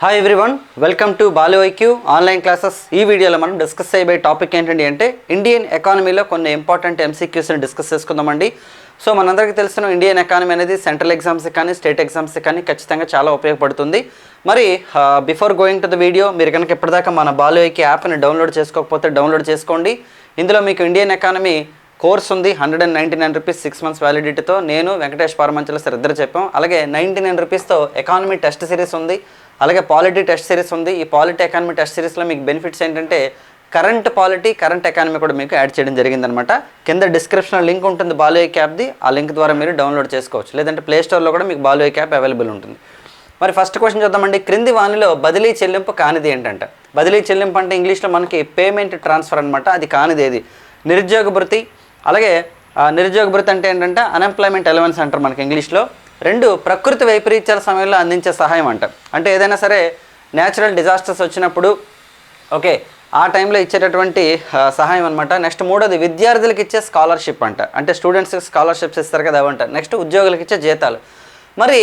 Hi everyone welcome to Balu IQ online classes ఈ వీడియోలో మనం డిస్కస్ చేయబోయే టాపిక్ ఏంటండి అంటే ఇండియన్ ఎకానమీలో కొన్ని ఇంపార్టెంట్ ఎంసీక్యూస్ని డిస్కస్ చేసుకుందామండి. సో మనందరికీ తెలిసిన ఇండియన్ ఎకానమీ అనేది సెంట్రల్ ఎగ్జామ్స్ కానీ స్టేట్ ఎగ్జామ్స్ కానీ ఖచ్చితంగా చాలా ఉపయోగపడుతుంది. మరి before going to the video మీరు కనుక ఇప్పటిదాకా మన బాలు ఐక్యూ యాప్ని డౌన్లోడ్ చేసుకోకపోతే డౌన్లోడ్ చేసుకోండి. ఇందులో మీకు ఇండియన్ ఎకానమీ కోర్స్ ఉంది hundred and ninety nine rupees six months వ్యాలిడిటీతో నేను వెంకటేష్ పారమంచల సార్ ఇద్దరు చెప్పాం. అలాగే నైంటీ నైన్ రూపీస్తో ఎకానమీ టెస్ట్ సిరీస్ ఉంది. అలాగే పాలిటీ టెస్ట్ సిరీస్ ఉంది. ఈ పాలిటీ ఎకానమీ టెస్ట్ సిరీస్లో మీకు బెనిఫిట్స్ ఏంటంటే కరెంట్ పాలిటీ కరెంట్ ఎకానమీ కూడా మీకు యాడ్ చేయడం జరిగిందనమాట కింద డిస్క్రిప్షన్లో లింక్ ఉంటుంది బాలు క్యాప్ది ఆ లింక్ ద్వారా మీరు డౌన్లోడ్ చేసుకోవచ్చు. లేదంటే ప్లే స్టోర్లో కూడా మీకు బాలు క్యాప్ అవైలబుల్ ఉంటుంది. మరి ఫస్ట్ క్వశ్చన్ చూద్దామండి. క్రింది వానిలో బదిలీ చెల్లింపు కానిది ఏంటంట? బదిలీ చెల్లింపు అంటే ఇంగ్లీష్లో మనకి పేమెంట్ ట్రాన్స్ఫర్ అనమాట అది కానిది ఏది? నిరుద్యోగ భృతి. అలాగే నిరుద్యోగ భృతి అంటే ఏంటంటే అన్ఎంప్లాయ్మెంట్ అలవెన్స్ అంటారు మనకి ఇంగ్లీష్లో. రెండు ప్రకృతి వైపరీత్యాల సమయంలో అందించే సహాయం అంట. అంటే ఏదైనా సరే న్యాచురల్ డిజాస్టర్స్ వచ్చినప్పుడు ఓకే ఆ టైంలో ఇచ్చేటటువంటి సహాయం అనమాట నెక్స్ట్ మూడోది విద్యార్థులకు ఇచ్చే స్కాలర్షిప్ అంట. అంటే స్టూడెంట్స్కి స్కాలర్షిప్స్ ఇస్తారు కదా అవంట. నెక్స్ట్ ఉద్యోగులకు ఇచ్చే జీతాలు. మరి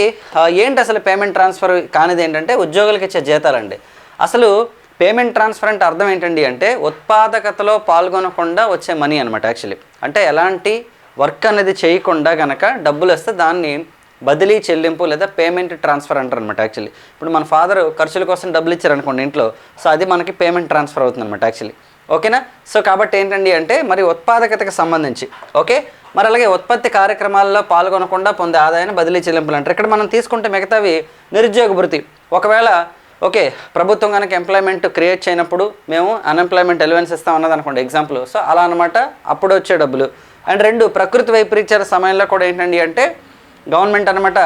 ఏంటి అసలు పేమెంట్ ట్రాన్స్ఫర్ కానిది ఏంటంటే ఉద్యోగులకు ఇచ్చే జీతాలండి. అసలు పేమెంట్ ట్రాన్స్ఫర్ అంటే అర్థం ఏంటండి అంటే ఉత్పాదకతలో పాల్గొనకుండా వచ్చే మనీ అనమాట యాక్చువల్లీ అంటే ఎలాంటి వర్క్ అనేది చేయకుండా కనుక డబ్బులు వస్తే దాన్ని బదిలీ చెల్లింపు లేదా పేమెంట్ ట్రాన్స్ఫర్ అంటారు అనమాట యాక్చువల్లీ ఇప్పుడు మన ఫాదర్ ఖర్చుల కోసం డబ్బులు ఇచ్చారు అనుకోండి ఇంట్లో సో అది మనకి పేమెంట్ ట్రాన్స్ఫర్ అవుతుంది అనమాట యాక్చువల్లీ ఓకేనా? సో కాబట్టి ఏంటండి అంటే మరి ఉత్పాదకతకు సంబంధించి ఓకే? మరి అలాగే ఉత్పత్తి కార్యక్రమాల్లో పాల్గొనకుండా పొందే ఆదాయాన్ని బదిలీ చెల్లింపులు అంటారు. ఇక్కడ మనం తీసుకుంటే మిగతావి నిరుద్యోగ భృతి ఒకవేళ ఓకే ప్రభుత్వం కనుక ఎంప్లాయ్మెంట్ క్రియేట్ చేయనప్పుడు మేము అన్ఎంప్లాయ్మెంట్ ఎలివెన్స్ ఇస్తాం అన్నది అనుకోండి ఎగ్జాంపుల్ సో అలా అనమాట అప్పుడు వచ్చే డబ్బులు. అండ్ రెండు ప్రకృతి వైపరీత్యాల సమయంలో కూడా ఏంటండి అంటే గవర్నమెంట్ అనమాట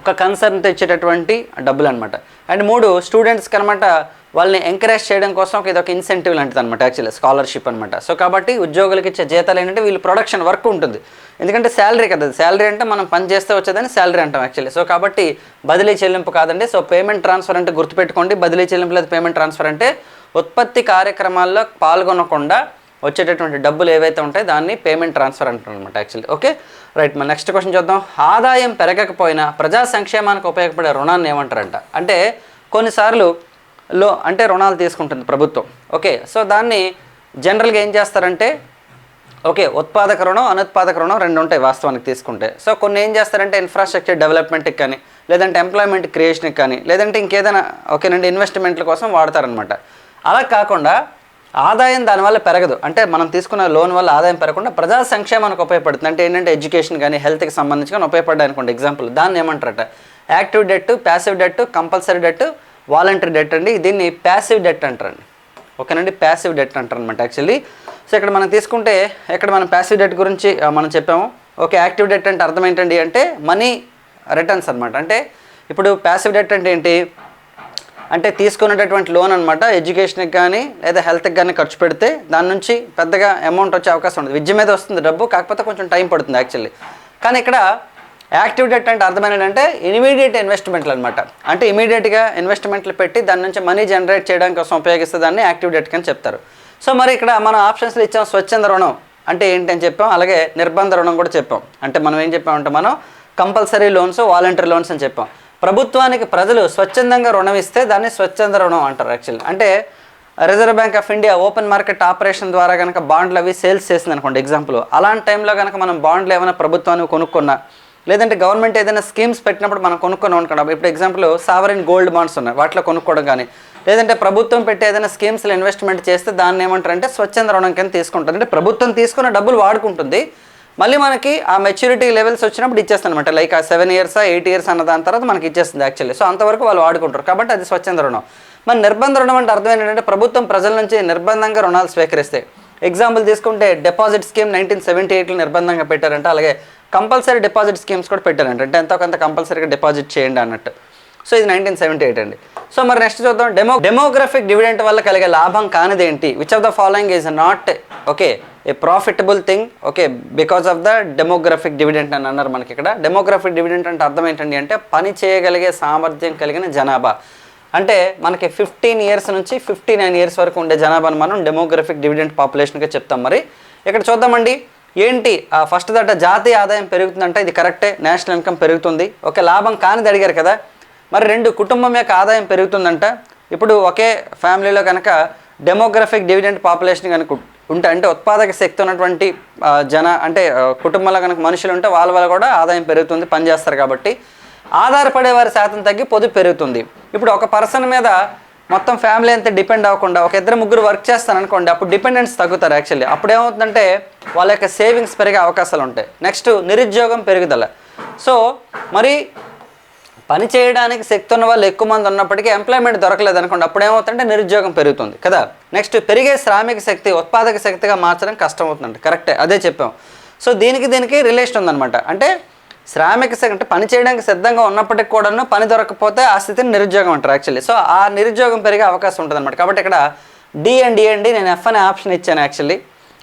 ఒక కన్సర్న్ ఇచ్చేటటువంటి డబ్బులు అనమాట అండ్ మూడు స్టూడెంట్స్కి అనమాట వాళ్ళని ఎంకరేజ్ చేయడం కోసం ఒక ఇదొక ఇన్సెంటివ్ లాంటిది అనమాట యాక్చువల్లీ స్కాలర్షిప్ అనమాట సో కాబట్టి ఉద్యోగులకు ఇచ్చే జీతాలు ఏంటంటే వీళ్ళు ప్రొడక్షన్ వర్క్ ఉంటుంది. ఎందుకంటే శాలరీ కదా శాలరీ అంటే మనం పని చేస్తే వచ్చేదని శాలరీ అంటాం యాక్చువల్లీ సో కాబట్టి బదిలీ చెల్లింపు కాదండి. సో పేమెంట్ ట్రాన్స్ఫర్ అంటే గుర్తుపెట్టుకోండి. బదిలీ చెల్లింపు లేదా పేమెంట్ ట్రాన్స్ఫర్ అంటే ఉత్పత్తి కార్యక్రమాల్లో పాల్గొనకుండా వచ్చేటటువంటి డబ్బులు ఏవైతే ఉంటాయో దాన్ని పేమెంట్ ట్రాన్స్ఫర్ అంటారు అనమాట యాక్చువల్లీ ఓకే రైట్ మన నెక్స్ట్ క్వశ్చన్ చూద్దాం. ఆదాయం పెరగకపోయినా ప్రజా సంక్షేమానికి ఉపయోగపడే రుణాన్ని ఏమంటారంట? అంటే కొన్నిసార్లు లో అంటే రుణాలు తీసుకుంటుంది ప్రభుత్వం. ఓకే సో దాన్ని జనరల్గా ఏం చేస్తారంటే ఓకే ఉత్పాదక రుణం అనుత్పాదక రుణం రెండు ఉంటాయి వాస్తవానికి తీసుకుంటే. సో కొన్ని ఏం చేస్తారంటే ఇన్ఫ్రాస్ట్రక్చర్ డెవలప్మెంట్కి కానీ లేదంటే ఎంప్లాయ్మెంట్ క్రియేషన్కి కానీ లేదంటే ఇంకేదైనా ఓకేనండి ఇన్వెస్ట్మెంట్ల కోసం వాడతారనమాట అలా కాకుండా ఆదాయం దానివల్ల పెరగదు. అంటే మనం తీసుకున్న లోన్ వల్ల ఆదాయం పెరగకుండా ప్రజా సంక్షేమానికి ఉపయోగపడుతుంది. అంటే ఏంటంటే ఎడ్యుకేషన్ కానీ హెల్త్కి సంబంధించి కానీ ఉపయోగపడ్డాయి అనుకోండి. ఎగ్జాంపుల్ దాన్ని ఏమంటారట? Active debt passive debt compulsory debt voluntary debt అండి. దీన్ని ప్యాసివ్ డెట్ అంటారండి. ఓకేనండి? ప్యాసివ్ డెట్ అంటారు అనమాట యాక్చువల్లీ. సో ఇక్కడ మనం తీసుకుంటే ఇక్కడ మనం ప్యాసివ్ డెట్ గురించి మనం చెప్పాము. ఓకే యాక్టివ్ డెట్ అంటే అర్థం ఏంటండి? అంటే మనీ రిటర్న్స్ అనమాట అంటే ఇప్పుడు ప్యాసివ్ డెట్ అంటే ఏంటి? అంటే తీసుకునేటటువంటి లోన్ అనమాట ఎడ్యుకేషన్కి కానీ లేదా హెల్త్కి కానీ ఖర్చు పెడితే దాని నుంచి పెద్దగా అమౌంట్ వచ్చే అవకాశం ఉంది విద్య మీద వస్తుంది డబ్బు కాకపోతే కొంచెం టైం పడుతుంది యాక్చువల్లీ. కానీ ఇక్కడ యాక్టివ్ డెట్ అంటే అర్థం ఇమీడియట్ ఇన్వెస్ట్మెంట్లు అనమాట అంటే ఇమీడియట్గా ఇన్వెస్ట్మెంట్లు పెట్టి దాని నుంచి మనీ జనరేట్ చేయడం కోసం ఉపయోగిస్తే దాన్ని యాక్టివ్ డెట్ అని చెప్తారు. సో మరి ఇక్కడ మనం ఆప్షన్స్లో ఇచ్చాం స్వచ్ఛంద రుణం అంటే ఏంటి అని చెప్పాం అలాగే నిర్బంధ రుణం కూడా చెప్పాం. అంటే మనం ఏం చెప్పామంటే మనం కంపల్సరీ లోన్స్ వాలంటరీ లోన్స్ అని చెప్పాం. ప్రభుత్వానికి ప్రజలు స్వచ్ఛందంగా రుణం ఇస్తే దాన్ని స్వచ్ఛంద రుణం అంటారు యాక్చువల్లీ. అంటే Reserve Bank of India open market operation ద్వారా కనుక బాండ్లు అవి సేల్స్ చేసింది అనుకోండి ఎగ్జాంపుల్ అలాంటి టైంలో కనుక మనం బాండ్లు ఏమైనా ప్రభుత్వానికి కొనుక్కున్నా లేదంటే గవర్నమెంట్ ఏదైనా స్కీమ్స్ పెట్టినప్పుడు మనం కొనుక్కొని అనుకున్నాం ఇప్పుడు ఎగ్జాంపుల్ సావరిన్ గోల్డ్ బాండ్స్ ఉన్నాయి వాటిలో కొనుక్కోవడం కానీ లేదంటే ప్రభుత్వం పెట్టి ఏదైనా స్కీమ్స్లో ఇన్వెస్ట్మెంట్ చేస్తే దాన్ని ఏమంటారంటే స్వచ్ఛంద రుణం కింద తీసుకుంటుంది అంటే ప్రభుత్వం తీసుకున్న డబ్బులు వాడుకుంటుంది మళ్ళీ మనకి ఆ మెచ్యూరిటీ లెవెల్స్ వచ్చినప్పుడు ఇచ్చేస్తుంది అనమాట లైక్ ఆ సెవెన్ ఇయర్స్ ఎయిట్ ఇయర్స్ అన్న దాని తర్వాత మనకి ఇచ్చేస్తుంది యాక్చువల్లీ సో అంతవరకు వాళ్ళు వాడుకుంటారు. కాబట్టి అది స్వచ్ఛంద రుణం. మన నిర్బంధ రుణం అంటే అర్థం ఏంటంటే ప్రభుత్వం ప్రజల నుంచి నిర్బంధంగా రుణాలు స్వీకరిస్తాయి ఎగ్జాంపుల్ తీసుకుంటే డిపాజిట్ స్కీమ్ నైన్టీన్ సెవెంటీ ఎయిట్లో నిర్బంధంగా పెట్టారంట. అలాగే కంపల్సరీ డిపాజిట్ స్కీమ్స్ కూడా పెట్టారంట. అంటే ఎంతో కొంత కంపల్సరీగా డిపాజిట్ చేయండి అన్నట్టు. సో ఇది నైన్టీన్ సెవెంటీ ఎయిట్ అండి. సో మరి నెక్స్ట్ చూద్దాం. డెమో డెమోగ్రఫిక్ డివిడెంట్ వల్ల కలిగే లాభం కానిది ఏంటి which of the following is not okay a profitable thing okay because of the demographic dividend అని అన్నారు మనకి ఇక్కడ. డెమోగ్రఫిక్ డివిడెంట్ అంటే అర్థం ఏంటండి అంటే పని చేయగలిగే సామర్థ్యం కలిగిన జనాభా. అంటే మనకి ఫిఫ్టీన్ ఇయర్స్ నుంచి ఫిఫ్టీ నైన్ ఇయర్స్ వరకు ఉండే జనాభాను మనం డెమోగ్రఫిక్ డివిడెంట్ పాపులేషన్గా చెప్తాం మరి. ఇక్కడ చూద్దామండి ఏంటి? ఆ ఫస్ట్ దట జాతీయ ఆదాయం పెరుగుతుందంటే ఇది కరెక్టే నేషనల్ ఇన్కమ్ పెరుగుతుంది. ఓకే లాభం కానిది అడిగారు కదా. మరి రెండు కుటుంబం యొక్క ఆదాయం పెరుగుతుందంట. ఇప్పుడు ఒకే ఫ్యామిలీలో కనుక డెమోగ్రఫిక్ డివిడెంట్ పాపులేషన్ కనుక ఉంటే అంటే ఉత్పాదక శక్తి ఉన్నటువంటి జన అంటే కుటుంబంలో కనుక మనుషులు ఉంటే వాళ్ళ వల్ల కూడా ఆదాయం పెరుగుతుంది పనిచేస్తారు కాబట్టి. ఆధారపడే వారి శాతం తగ్గి పొదుపు పెరుగుతుంది. ఇప్పుడు ఒక పర్సన్ మీద మొత్తం ఫ్యామిలీ అంతా డిపెండ్ అవ్వకుండా ఒక ఇద్దరు ముగ్గురు వర్క్ చేస్తాను అనుకోండి అప్పుడు డిపెండెన్స్ తగ్గుతారు యాక్చువల్లీ. అప్పుడు ఏమవుతుందంటే వాళ్ళ యొక్క సేవింగ్స్ పెరిగే అవకాశాలు ఉంటాయి. నెక్స్ట్ నిరుద్యోగం పెరుగుదల. సో మరి పని చేయడానికి శక్తి ఉన్న వాళ్ళు ఎక్కువ మంది ఉన్నప్పటికీ ఎంప్లాయ్మెంట్ దొరకలేదు అనుకోండి అప్పుడు ఏమవుతుందంటే నిరుద్యోగం పెరుగుతుంది. కదా? నెక్స్ట్ పెరిగే శ్రామిక శక్తి ఉత్పాదక శక్తిగా మార్చడం కష్టం అవుతుందండి కరెక్టే అదే చెప్పాం. సో దీనికి దీనికి రిలేషన్ ఉందన్నమాట. అంటే శ్రామిక శక్తి అంటే పని చేయడానికి సిద్ధంగా ఉన్నప్పటికి కూడాను పని దొరకకపోతే ఆ స్థితిని నిరుద్యోగం అంటారు యాక్చువల్లీ సో ఆ నిరుద్యోగం పెరిగే అవకాశం ఉంటుంది అనమాట కాబట్టి ఇక్కడ డి అండ్ డి అండ్ నేను ఎఫ్ అనే ఆప్షన్ ఇచ్చాను యాక్చువల్లీ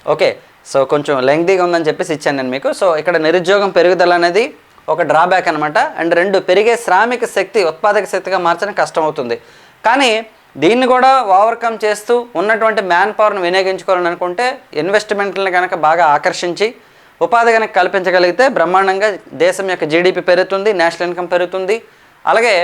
ఓకే సో కొంచెం లెంగ్దీగా ఉందని చెప్పేసి ఇచ్చాను నేను మీకు. సో ఇక్కడ నిరుద్యోగం పెరుగుదల అనేది ఒక డ్రాబ్యాక్ అనమాట అండ్ రెండు పెరిగే శ్రామిక శక్తి ఉత్పాదక శక్తిగా మార్చడం కష్టమవుతుంది. కానీ దీన్ని కూడా ఓవర్కమ్ చేస్తూ ఉన్నటువంటి మ్యాన్ పవర్ను వినియోగించుకోవాలని అనుకుంటే ఇన్వెస్ట్మెంట్లను కనుక బాగా ఆకర్షించి ఉపాధి కనుక కల్పించగలిగితే బ్రహ్మాండంగా దేశం యొక్క జీడిపి పెరుగుతుంది నేషనల్ ఇన్కమ్ పెరుగుతుంది. అలాగే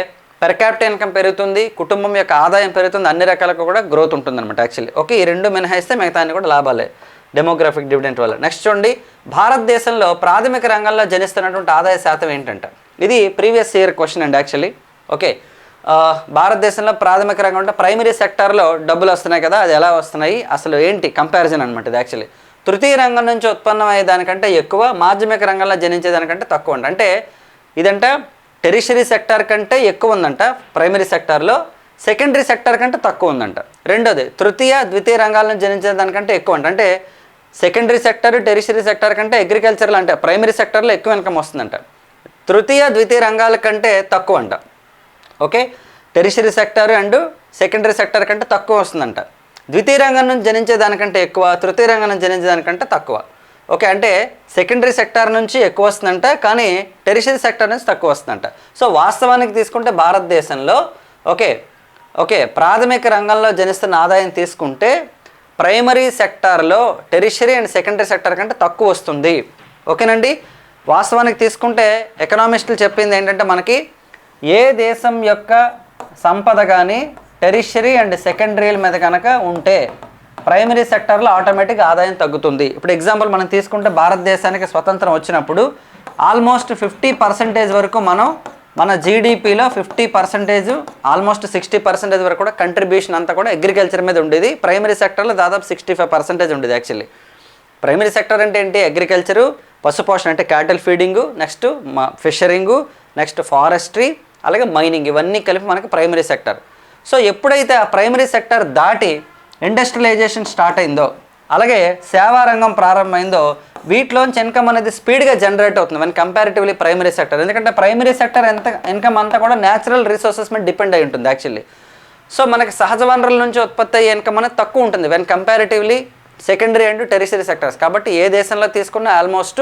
పెర్ క్యాపిటల్ ఇన్కమ్ పెరుగుతుంది కుటుంబం యొక్క ఆదాయం పెరుగుతుంది అన్ని రకాలకు కూడా గ్రోత్ ఉంటుంది అనమాట యాక్చువల్లీ ఓకే ఈ రెండు మినహాయిస్తే మిగతా అన్ని కూడా లాభాలే. డెమోగ్రఫిక్ డివిడెంట్ వల్ల. నెక్స్ట్ చూడండి భారతదేశంలో ప్రాథమిక రంగంలో జనిస్తున్నటువంటి ఆదాయ శాతం ఏంటంట? ఇది ప్రీవియస్ ఇయర్ క్వశ్చన్ అండి యాక్చువల్లీ ఓకే భారతదేశంలో ప్రాథమిక రంగం అంటే ప్రైమరీ సెక్టార్లో డబ్బులు వస్తున్నాయి కదా అది ఎలా వస్తున్నాయి? అసలు ఏంటి కంపారిజన్ అనమాట ఇది యాక్చువల్లీ తృతీయ రంగం నుంచి ఉత్పన్నమయ్యే దానికంటే ఎక్కువ మాధ్యమిక రంగంలో జనించే దానికంటే తక్కువ అండి అంటే ఇదంట టెరిషరీ సెక్టార్ కంటే ఎక్కువ ఉందంట ప్రైమరీ సెక్టార్లో సెకండరీ సెక్టార్ కంటే తక్కువ ఉందంట. రెండోది తృతీయ ద్వితీయ రంగాలను జనించే దానికంటే ఎక్కువ అంట అంటే సెకండరీ సెక్టర్ టెరిషరీ సెక్టర్ కంటే అగ్రికల్చర్ అంటే ప్రైమరీ సెక్టర్లో ఎక్కువ ఇన్కమ్ వస్తుందంట. తృతీయ ద్వితీయ రంగాల కంటే తక్కువ అంట okay? Tertiary sector and secondary sector కంటే తక్కువ వస్తుందంట. ద్వితీయ రంగం నుంచి జనించే దానికంటే ఎక్కువ తృతీయ రంగం నుంచి జనించే దానికంటే తక్కువ. ఓకే? అంటే సెకండరీ సెక్టార్ నుంచి ఎక్కువ వస్తుందంట కానీ టెరిషరీ సెక్టార్ నుంచి తక్కువ వస్తుందంట. సో వాస్తవానికి తీసుకుంటే భారతదేశంలో ఓకే? ఓకే? ప్రాథమిక రంగంలో జనిస్తున్న ఆదాయం తీసుకుంటే ప్రైమరీ సెక్టార్లో టెరిషరీ అండ్ సెకండరీ సెక్టార్ కంటే తక్కువ వస్తుంది. ఓకేనండి? వాస్తవానికి తీసుకుంటే ఎకనామిస్టులు చెప్పింది ఏంటంటే మనకి ఏ దేశం యొక్క సంపద కానీ టెరిషరీ అండ్ సెకండరీల మీద కనుక ఉంటే ప్రైమరీ సెక్టార్లో ఆటోమేటిక్ ఆదాయం తగ్గుతుంది. ఇప్పుడు ఎగ్జాంపుల్ మనం తీసుకుంటే భారతదేశానికి స్వతంత్రం వచ్చినప్పుడు ఆల్మోస్ట్ ఫిఫ్టీ పర్సెంటేజ్ వరకు మనం మన జీడిపిలో fifty percentage almost sixty percentage వరకు కూడా కంట్రిబ్యూషన్ అంతా కూడా అగ్రికల్చర్ మీద ఉండేది. ప్రైమరీ సెక్టర్లో దాదాపు సిక్స్టీ ఫైవ్ పర్సెంటేజ్ ఉండేది యాక్చువల్లీ ప్రైమరీ సెక్టర్ అంటే ఏంటి? అగ్రికల్చరు పశుపోషణ అంటే cattle feeding next fishing next forestry అలాగే మైనింగ్ ఇవన్నీ కలిపి మనకి ప్రైమరీ సెక్టర్ సో ఎప్పుడైతే ఆ ప్రైమరీ సెక్టర్ దాటి ఇండస్ట్రియలైజేషన్ స్టార్ట్ అయిందో అలాగే సేవారంగం ప్రారంభమైందో వీటిలోంచి ఇన్కమ్ అనేది స్పీడ్గా జనరేట్ అవుతుంది మన కంపారిటివ్లీ ప్రైమరీ సెక్టర్ ఎందుకంటే ప్రైమరీ సెక్టర్ ఎంత ఇన్కమ్ అంతా కూడా న్యాచురల్ రిసోర్సెస్ మీద డిపెండ్ అయి ఉంటుంది యాక్చువల్లీ సో మనకి సహజ వనరుల నుంచి ఉత్పత్తి అయ్యే ఇన్కమ్ అనేది తక్కువ ఉంటుంది when comparatively secondary and tertiary sectors కాబట్టి ఏ దేశంలో తీసుకున్నా ఆల్మోస్ట్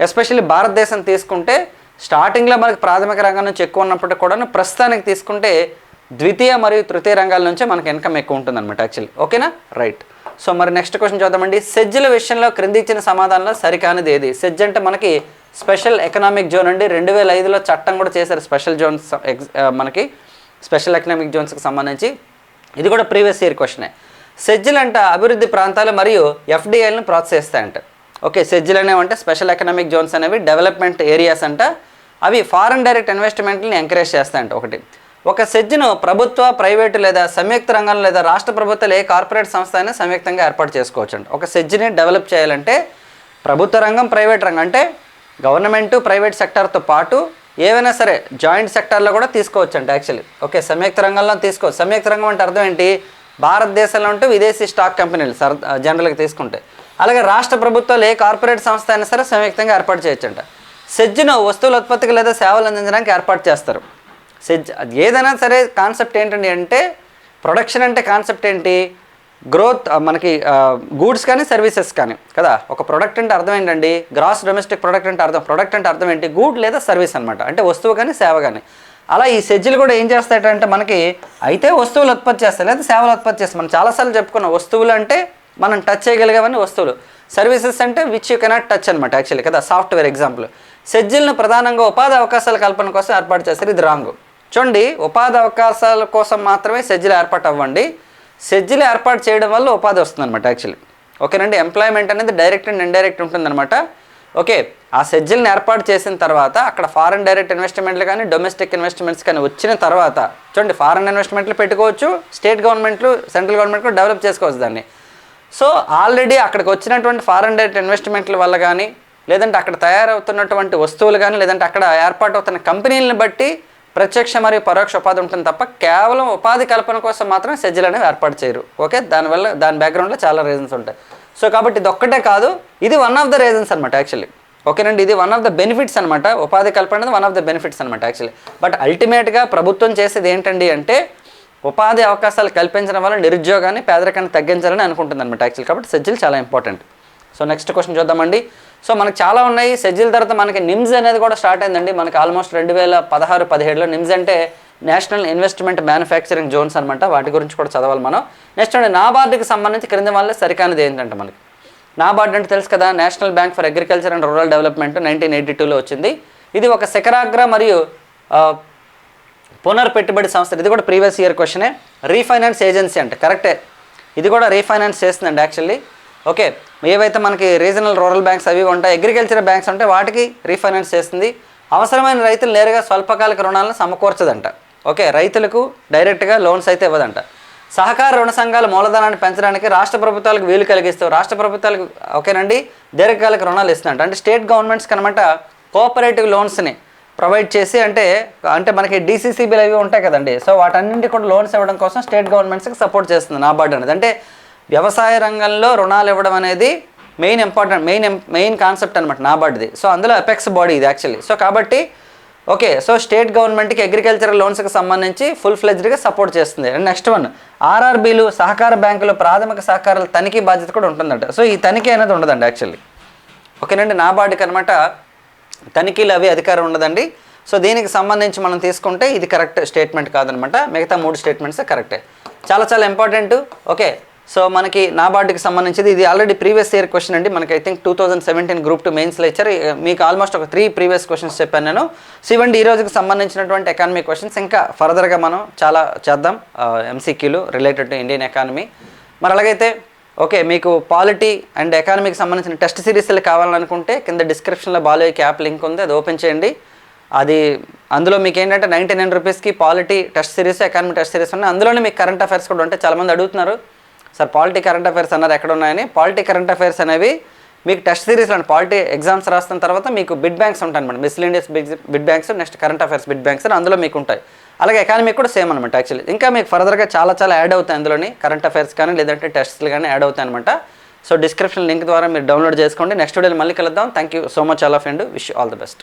ఎస్పెషల్లీ భారతదేశం తీసుకుంటే స్టార్టింగ్లో మనకి ప్రాథమిక రంగం నుంచి ఎక్కువ ఉన్నప్పటికీ కూడా ప్రస్తుతానికి తీసుకుంటే ద్వితీయ మరియు తృతీయ రంగాల నుంచే మనకి ఇన్కమ్ ఎక్కువ ఉంటుంది అనమాట యాక్చువల్లీ ఓకేనా రైట్ సో మరి నెక్స్ట్ క్వశ్చన్ చూద్దామండి. సెజ్జుల విషయంలో క్రిందిచ్చిన సమాధానంలో సరికానిది ఏది? సెజ్ అంటే మనకి స్పెషల్ ఎకనామిక్ జోన్ అండి. రెండు వేల ఐదులో చట్టం కూడా చేశారు స్పెషల్ జోన్స్ మనకి స్పెషల్ ఎకనామిక్ జోన్స్కి సంబంధించి. ఇది కూడా ప్రీవియస్ ఇయర్ క్వశ్చనే. సెజ్జులు అంట అభివృద్ధి ప్రాంతాలు మరియు ఎఫ్డిఐలను ప్రోత్సహిస్తాయంట. ఓకే సెజ్జులు అనేవంటే స్పెషల్ ఎకనామిక్ జోన్స్ అనేవి డెవలప్మెంట్ ఏరియాస్ అంట. అవి ఫారెన్ డైరెక్ట్ ఇన్వెస్ట్మెంట్ని ఎంకరేజ్ చేస్తాయంట ఒకటి. ఒక సెజ్ను ప్రభుత్వ ప్రైవేటు లేదా సంయుక్త రంగం లేదా రాష్ట్ర ప్రభుత్వాలు ఏ కార్పొరేట్ సంస్థ అయినా సంయుక్తంగా ఏర్పాటు చేసుకోవచ్చు ఒక సెజ్ని డెవలప్ చేయాలంటే ప్రభుత్వ రంగం ప్రైవేట్ రంగం అంటే గవర్నమెంట్ ప్రైవేట్ సెక్టార్తో పాటు ఏవైనా సరే జాయింట్ సెక్టార్లో కూడా తీసుకోవచ్చండి యాక్చువల్లీ. ఓకే సంయుక్త రంగంలో తీసుకోవచ్చు సంయుక్త రంగం అంటే అర్థం ఏంటి? భారతదేశంలో ఉంటే విదేశీ స్టాక్ కంపెనీలు సర్ జనరల్గా తీసుకుంటే. అలాగే రాష్ట్ర ప్రభుత్వాలు ఏ కార్పొరేట్ సంస్థ అయినా సరే సంయుక్తంగా ఏర్పాటు చేయొచ్చంట. సెజ్ను వస్తువుల ఉత్పత్తికి లేదా సేవలు అందించడానికి ఏర్పాటు చేస్తారు. సెజ్ అది ఏదైనా సరే కాన్సెప్ట్ ఏంటండి అంటే ప్రొడక్షన్ అంటే కాన్సెప్ట్ ఏంటి? గ్రోత్ మనకి గూడ్స్ కానీ సర్వీసెస్ కానీ కదా? ఒక ప్రొడక్ట్ అంటే అర్థం ఏంటండి? గ్రాస్ డొమెస్టిక్ ప్రొడక్ట్ అంటే అర్థం ప్రొడక్ట్ అంటే అర్థం ఏంటి? గూడ్ లేదా సర్వీస్ అనమాట అంటే వస్తువు కానీ సేవ కానీ. అలా ఈ సెజ్జులు కూడా ఏం చేస్తాయంటే మనకి అయితే వస్తువులు ఉత్పత్తి చేస్తాయి లేదా సేవలు ఉత్పత్తి చేస్తాయి. మనం చాలాసార్లు చెప్పుకున్నాం వస్తువులు అంటే మనం టచ్ చేయగలిగేవన్నీ వస్తువులు. సర్వీసెస్ అంటే విచ్ యూ కెనాట్ టచ్ అనమాట యాక్చువల్లీ కదా? Software example. సెజ్జిల్ని ప్రధానంగా ఉపాధి అవకాశాల కల్పన కోసం ఏర్పాటు చేస్తారు ఇది రాంగ్. చూడండి ఉపాధి అవకాశాల కోసం మాత్రమే సెజ్జలు ఏర్పాటు అవ్వండి. సెజ్జలు ఏర్పాటు చేయడం వల్ల ఉపాధి వస్తుందన్నమాట యాక్చువల్లీ ఓకేనండి ఎంప్లాయ్మెంట్ అనేది డైరెక్ట్ అండ్ ఇండైరెక్ట్ ఉంటుందన్నమాట. ఓకే ఆ సెజ్జల్ని ఏర్పాటు చేసిన తర్వాత అక్కడ ఫారెన్ డైరెక్ట్ ఇన్వెస్ట్మెంట్లు కానీ డొమెస్టిక్ ఇన్వెస్ట్మెంట్స్ కానీ వచ్చిన తర్వాత చూడండి ఫారెన్ ఇన్వెస్ట్మెంట్లు పెట్టుకోవచ్చు స్టేట్ గవర్నమెంట్లు సెంట్రల్ గవర్నమెంట్ కూడా డెవలప్ చేసుకోవచ్చు దాన్ని. సో ఆల్రెడీ అక్కడికి వచ్చినటువంటి ఫారెన్ డైరెక్ట్ ఇన్వెస్ట్మెంట్ల వల్ల కానీ లేదంటే అక్కడ తయారవుతున్నటువంటి వస్తువులు కానీ లేదంటే అక్కడ ఏర్పాటు అవుతున్న కంపెనీలను బట్టి ప్రత్యక్ష మరియు పరోక్ష ఉపాధి ఉంటుంది తప్ప కేవలం ఉపాధి కల్పన కోసం మాత్రం షెడ్యూల్ అనేవి ఏర్పాటు చేయరు. ఓకే? దానివల్ల దాని బ్యాక్గ్రౌండ్లో చాలా రీజన్స్ ఉంటాయి. సో కాబట్టి ఇది ఒక్కటే కాదు ఇది వన్ ఆఫ్ ద రీజన్స్ అనమాట యాక్చువల్లీ ఓకేనండి? ఇది వన్ ఆఫ్ ద బెనిఫిట్స్ అనమాట ఉపాధి కల్పన అనేది వన్ ఆఫ్ ద బెనిఫిట్స్ అనమాట యాక్చువల్లీ బట్ అల్టిమేట్గా ప్రభుత్వం చేసేది ఏంటండి అంటే ఉపాధి అవకాశాలు కల్పించడం వల్ల నిరుద్యోగాన్ని పేదరికాన్ని తగ్గించాలని అనుకుంటుంది అనమాట యాక్చువల్ కాబట్టి సెజ్జలు చాలా ఇంపార్టెంట్ సో నెక్స్ట్ క్వశ్చన్ చూద్దామండి. సో మనకు చాలా ఉన్నాయి. సెజ్జల తర్వాత మనకి నిమ్స్ అనేది కూడా స్టార్ట్ అయిందండి. మనకి ఆల్మోస్ట్ రెండు వేల పదహారు పదిహేడులో నిమ్స్ అంటే నేషనల్ ఇన్వెస్ట్మెంట్ మ్యానుఫ్యాక్చరింగ్ జోన్స్ అనమాట వాటి గురించి కూడా చదవాలి మనం. నెక్స్ట్ అండి నాబార్డుకి సంబంధించి క్రింద వల్ల సరికానిది ఏంటంటే మనకి? నాబార్డ్ అంటే తెలుసు కదా National Bank for Agriculture and Rural Development nineteen eighty టూలో వచ్చింది. ఇది ఒక శిఖరాగ్ర మరియు పునర్పెట్టుబడి సంస్థ. ఇది కూడా ప్రీవియస్ ఇయర్ క్వశ్చనే. రీఫైనాన్స్ ఏజెన్సీ అంటే. కరెక్టే. ఇది కూడా రీఫైనాన్స్ చేస్తుందండి యాక్చువల్లీ. ఓకే ఏవైతే మనకి రీజనల్ రూరల్ బ్యాంక్స్ అవి ఉంటాయి అగ్రికల్చర్ బ్యాంక్స్ ఉంటాయి వాటికి రీఫైనాన్స్ చేస్తుంది. అవసరమైన రైతులు నేరుగా స్వల్పకాలిక రుణాలను సమకూర్చదంట. ఓకే రైతులకు డైరెక్ట్గా లోన్స్ అయితే ఇవ్వదంట. సహకార రుణ సంఘాల మూలధనాన్ని పెంచడానికి రాష్ట్ర ప్రభుత్వాలకు వీలు కలిగిస్తూ రాష్ట్ర ప్రభుత్వాలకు ఓకేనండి దీర్ఘకాలిక రుణాలు ఇస్తుందంట అంటే స్టేట్ గవర్నమెంట్స్ కనమాట కోఆపరేటివ్ లోన్స్ని ప్రొవైడ్ చేసి అంటే అంటే మనకి డీసీసీబీలు అవి ఉంటాయి కదండి. సో వాటన్నింటి కూడా లోన్స్ ఇవ్వడం కోసం స్టేట్ గవర్నమెంట్స్కి సపోర్ట్ చేస్తుంది నాబార్డు అనేది. అంటే వ్యవసాయ రంగంలో రుణాలు ఇవ్వడం అనేది main important main main concept అనమాట నాబార్డుది సో అందులో ఎపెక్స్ బాడీ ఇది యాక్చువల్లీ సో కాబట్టి ఓకే సో స్టేట్ గవర్నమెంట్కి అగ్రికల్చరల్ లోన్స్కి సంబంధించి ఫుల్ ఫ్లెజ్డ్గా సపోర్ట్ చేస్తుంది. అండ్ నెక్స్ట్ వన్ ఆర్ఆర్బీలు సహకార బ్యాంకులు ప్రాథమిక సహకారాల తనిఖీ బాధ్యత కూడా ఉంటుందంట. సో ఈ తనిఖీ అనేది ఉండదండి యాక్చువల్లీ ఓకేనండి నాబార్డుకి అనమాట తనిఖీలు అవి అధికారం ఉండదండి. సో దీనికి సంబంధించి మనం తీసుకుంటే ఇది కరెక్ట్ స్టేట్మెంట్ కాదనమాట మిగతా మూడు స్టేట్మెంట్స్ కరెక్టే చాలా చాలా ఇంపార్టెంట్ ఓకే సో మనకి నాబార్డుకి సంబంధించింది ఇది ఆల్రెడీ ప్రీవియస్ ఇయర్ క్వశ్చన్ అండి. మనకి I think two thousand seventeen group two మెయిన్స్లో ఇచ్చారు మీకు ఆల్మోస్ట్ ఒక త్రీ ప్రీవియస్ క్వశ్చన్స్ చెప్పాను నేను. సివండి ఈ రోజుకి సంబంధించినటువంటి ఎకానమీ క్వశ్చన్స్ ఇంకా ఫర్దర్గా మనం చాలా చేద్దాం. ఎంసీక్యూలు రిలేటెడ్ టు ఇండియన్ ఎకానమీ మరి అలాగైతే ఓకే మీకు పాలిటీ అండ్ ఎకానమీకి సంబంధించిన టెస్ట్ సిరీస్లు కావాలనుకుంటే కింద డిస్క్రిప్షన్లో బాలోకి యాప్ లింక్ ఉంది. అది ఓపెన్ చేయండి. అది అందులో మీకు ఏంటంటే నైంటీ నైన్ రూపీస్కి polity test series economy test series ఉన్నాయి. అందులోనే మీకు కరెంట్ అఫైర్స్ కూడా ఉంటాయి చాలామంది అడుగుతున్నారు. సార్ పాలిటీ కరెంట్ అఫైర్స్ అన్నారు ఎక్కడ ఉన్నాయని పాలిటీ కరెంట్ అఫైర్స్ అనేవి మీకు టెస్ట్ సిరీస్లో పాలిటీ ఎగ్జామ్స్ రాసిన తర్వాత మీకు బిడ్ బ్యాంక్స్ ఉంటాయి అనమాట miscellaneous big bit banks next current affairs bit banks అందులో మీకు ఉంటాయి. అలాగే ఎకానమీ కూడా సేమ్ అనమాట యాక్చువల్లీ. ఇంకా మీకు ఫర్దర్గా చాలా చాలా యాడ్ అవుతాయి అందులోని కరెంట్ అఫైర్స్ కానీ లేదంటే టెస్ట్లు కానీ యాడ్ అవుతాయి అనమాట సో డిస్క్రిప్షన్ లింక్ ద్వారా మీరు డౌన్లోడ్ చేసుకోండి. నెక్స్ట్ వీడియోలో మళ్ళీ కలుద్దాం. Thank you so much all of and. Wish all the best.